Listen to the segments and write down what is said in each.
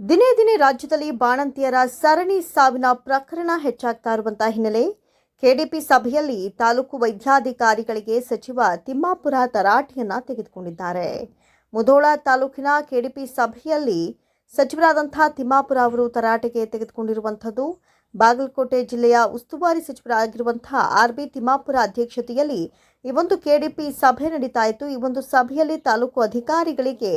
ದಿನೇ ದಿನೇ ರಾಜ್ಯದಲ್ಲಿ ಬಾಣಂತಿಯರ ಸರಣಿ ಸಾವಿನ ಪ್ರಕರಣ ಹೆಚ್ಚಾಗ್ತಾ ಇರುವಂತಹ ಹಿನ್ನೆಲೆ ಕೆಡಿಪಿ ಸಭೆಯಲ್ಲಿ ತಾಲೂಕು ವೈದ್ಯಾಧಿಕಾರಿಗಳಿಗೆ ಸಚಿವ ತಿಮ್ಮಾಪುರ ತರಾಟೆಯನ್ನ ತೆಗೆದುಕೊಂಡಿದ್ದಾರೆ. ಮುಧೋಳ ತಾಲೂಕಿನ ಕೆಡಿಪಿ ಸಭೆಯಲ್ಲಿ ಸಚಿವರಾದಂಥ ತಿಮ್ಮಾಪುರ ಅವರು ತರಾಟೆಗೆ ತೆಗೆದುಕೊಂಡಿರುವಂಥದ್ದು. ಬಾಗಲಕೋಟೆ ಜಿಲ್ಲೆಯ ಉಸ್ತುವಾರಿ ಸಚಿವರಾಗಿರುವಂತಹ ಆರ್ ಬಿ ತಿಮ್ಮಾಪುರ ಅಧ್ಯಕ್ಷತೆಯಲ್ಲಿ ಈ ಒಂದು ಕೆಡಿಪಿ ಸಭೆ ನಡೀತಾ ಇತ್ತು. ಈ ಒಂದು ಸಭೆಯಲ್ಲಿ ತಾಲೂಕು ಅಧಿಕಾರಿಗಳಿಗೆ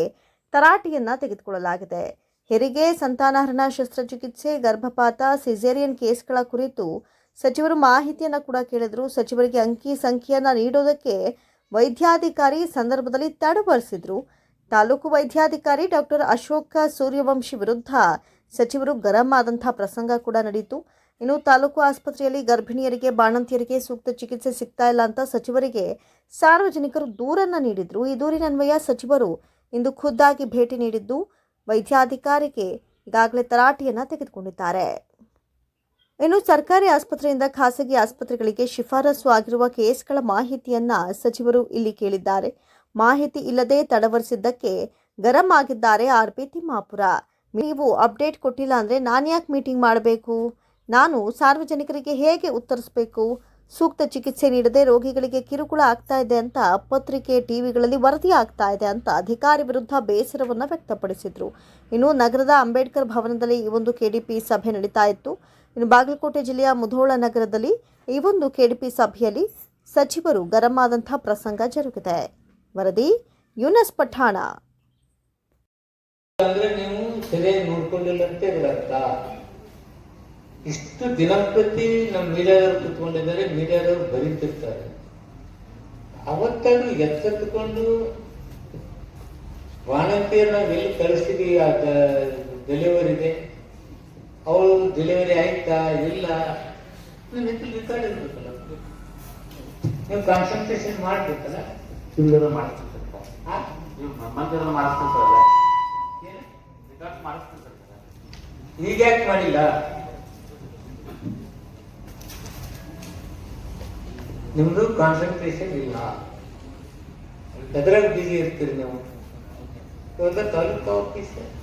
ತರಾಟೆಯನ್ನ ತೆಗೆದುಕೊಳ್ಳಲಾಗಿದೆ. ಹೆರಿಗೆ ಸಂತಾನಹರಣ ಶಸ್ತ್ರಚಿಕಿತ್ಸೆ, ಗರ್ಭಪಾತ ಸಿಜೇರಿಯನ್ ಕೇಸ್ಗಳ ಕುರಿತು ಸಚಿವರು ಮಾಹಿತಿಯನ್ನು ಕೂಡ ಕೇಳಿದರು. ಸಚಿವರಿಗೆ ಅಂಕಿ ಸಂಖ್ಯೆಯನ್ನು ನೀಡೋದಕ್ಕೆ ವೈದ್ಯಾಧಿಕಾರಿ ಸಂದರ್ಭದಲ್ಲಿ ತಡವರಿಸಿದ್ರು. ತಾಲೂಕು ವೈದ್ಯಾಧಿಕಾರಿ ಡಾಕ್ಟರ್ ಅಶೋಕ ಸೂರ್ಯವಂಶಿ ವಿರುದ್ಧ ಸಚಿವರು ಗರಂ ಆದಂಥ ಪ್ರಸಂಗ ಕೂಡ ನಡೆಯಿತು ಇನ್ನು ತಾಲೂಕು ಆಸ್ಪತ್ರೆಯಲ್ಲಿ ಗರ್ಭಿಣಿಯರಿಗೆ, ಬಾಣಂತಿಯರಿಗೆ ಸೂಕ್ತ ಚಿಕಿತ್ಸೆ ಸಿಗ್ತಾ ಇಲ್ಲ ಅಂತ ಸಚಿವರಿಗೆ ಸಾರ್ವಜನಿಕರು ದೂರನ್ನು ನೀಡಿದ್ರು. ಈ ದೂರಿನನ್ವಯ ಸಚಿವರು ಇಂದು ಖುದ್ದಾಗಿ ಭೇಟಿ ನೀಡಿದ್ದು ವೈದ್ಯಾಧಿಕಾರಿಗೆ ಈಗಾಗಲೇ ತರಾಟೆಯನ್ನು ತೆಗೆದುಕೊಂಡಿದ್ದಾರೆ. ಇನ್ನು ಸರ್ಕಾರಿ ಆಸ್ಪತ್ರೆಯಿಂದ ಖಾಸಗಿ ಆಸ್ಪತ್ರೆಗಳಿಗೆ ಶಿಫಾರಸು ಆಗಿರುವ ಕೇಸ್ಗಳ ಮಾಹಿತಿಯನ್ನ ಸಚಿವರು ಇಲ್ಲಿ ಕೇಳಿದ್ದಾರೆ. ಮಾಹಿತಿ ಇಲ್ಲದೆ ತಡವರಿಸಿದ್ದಕ್ಕೆ ಗರಂ ಆಗಿದ್ದಾರೆ ಆರ್ ಪಿ ತಿಮ್ಮಾಪುರ. ನೀವು ಅಪ್ಡೇಟ್ ಕೊಟ್ಟಿಲ್ಲ ಅಂದರೆ ನಾನು ಯಾಕೆ ಮೀಟಿಂಗ್ ಮಾಡಬೇಕು? ನಾನು ಸಾರ್ವಜನಿಕರಿಗೆ ಹೇಗೆ ಉತ್ತರಿಸಬೇಕು? ಸೂಕ್ತ ಚಿಕಿತ್ಸೆ ನೀಡದೆ ರೋಗಿಗಳಿಗೆ ಕಿರುಕುಳ ಆಗ್ತಾ ಇದೆ ಅಂತ ಪತ್ರಿಕೆ ಟಿವಿಗಳಲ್ಲಿ ವರದಿ ಆಗ್ತಾ ಇದೆ ಅಂತ ಅಧಿಕಾರಿ ವಿರುದ್ಧ ಬೇಸರವನ್ನು ವ್ಯಕ್ತಪಡಿಸಿದರು. ಇನ್ನು ನಗರದ ಅಂಬೇಡ್ಕರ್ ಭವನದಲ್ಲಿ ಈ ಒಂದು ಕೆಡಿಪಿ ಸಭೆ ನಡೀತಾ ಇತ್ತು. ಇನ್ನು ಬಾಗಲಕೋಟೆ ಜಿಲ್ಲೆಯ ಮುಧೋಳ ನಗರದಲ್ಲಿ ಈ ಒಂದು ಕೆಡಿಪಿ ಸಭೆಯಲ್ಲಿ ಸಚಿವರು ಗರಂ ಆದಂತಹ ಪ್ರಸಂಗ ಜರುಗಿದೆ. ವರದಿ, ಯುನಸ್ ಪಠಾಣ ಅಂದ್ರೆ ನೀವು ಸರಿಯಾಗಿ ನೋಡ್ಕೊಂಡಿಲ್ಲ ಅಂತ ಇದ್ರ ಅರ್ಥ ಇಷ್ಟು ದಿನಂಪ್ರತಿ ನಮ್ಮ ಮೀಡಿಯಾದವರು ಕುತ್ಕೊಂಡಿದ್ದಾರೆ ಮೀಡಿಯಾದವರು ಬರೀತಿರ್ತಾರೆ. ಅವತ್ತಾದ್ರೂ ಎಚ್ಚೆತ್ತುಕೊಂಡು ವಾಣಂತಿಯರ್ ನಾವು ಎಲ್ಲಿ ಕಳಿಸ್ತೀವಿ ಆ ಡೆಲಿವರಿಗೆ ಅವಳು ಡೆಲಿವರಿ ಆಯ್ತಾ ಇಲ್ಲ? ನಿಮ್ಮ ರೆಕಾರ್ಡ್ ಇರ್ಬೇಕಲ್ಲ ನೀವು ಕಾನ್ಸಂಟ್ರೇಷನ್ ಮಾಡ್ಬೇಕಲ್ಲ? ಹಿಂಗೆಲ್ಲ ಮಾಡಿಸ್ತಿರ್ತಾರೆ. ಮಾಡಿಸ್ತಿರ್ತಾರಲ್ಲ? ರಿಕಾರ್ಡ್ ಮಾಡಿಸ್ತಿರ್ತಾರೆ ಈಗ ಯಾಕೆ ಮಾಡಿಲ್ಲ? ನಿಮ್ದು ಕಾನ್ಸಂಟ್ರೇಷನ್ ಇಲ್ಲ. ಎದ್ರಾಗ ಬಿಸಿ ಇರ್ತೀರಿ ನೀವು? ಇವಾಗ ತಾಲೂಕು ಆಫೀಸ್